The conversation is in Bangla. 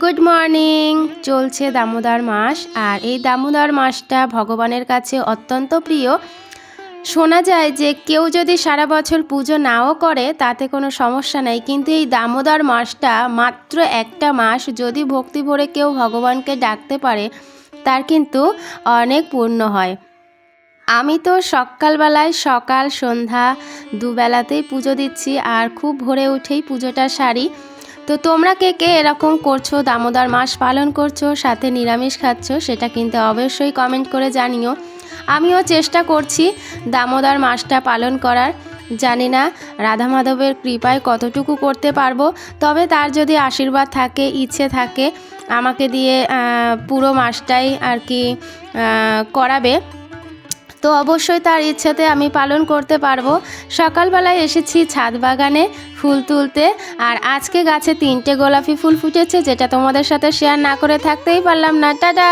গুড মর্নিং চলছে দামোদর মাস আর এই দামোদর মাসটা ভগবানের কাছে অত্যন্ত প্রিয়। শোনা যায় যে কেউ যদি সারা বছর পুজো নাও করে, তাতে কোনো সমস্যা নেই। কিন্তু এই দামোদর মাসটা মাত্র একটা মাস যদি ভক্তি ভরে কেউ ভগবানকে ডাকতে পারে, তার কিন্তু অনেক পূর্ণ হয়। আমি তো সকালবেলায় সকাল, সন্ধ্যা দুবেলাতেই পুজো দিচ্ছি আর খুব ভোরে উঠেই পুজোটা সারি। তো তোমরা কে কে এরকম করছ, দামোদর মাস পালন করছ, সাথে নিরামিষ খাচ্ছো, সেটা কিন্তু অবশ্যই কমেন্ট করে জানিও। আমিও চেষ্টা করছি দামোদর মাসটা পালন করার। জানি না রাধা মাধবের কৃপায় কতটুকু করতে পারব, তবে তার যদি আশীর্বাদ থাকে, ইচ্ছে থাকে, আমাকে দিয়ে পুরো মাসটাই আর কি করাবে। তো অবশ্যই তার ইচ্ছাতে আমি পালন করতে পারব। সকালবেলায় এসেছি ছাদ বাগানে ফুল তুলতে আর আজকে গাছে তিনটে গোলাপি ফুল ফুটেছে যেটা তোমাদের সাথে শেয়ার না করে থাকতেই পারলাম না। টাটা!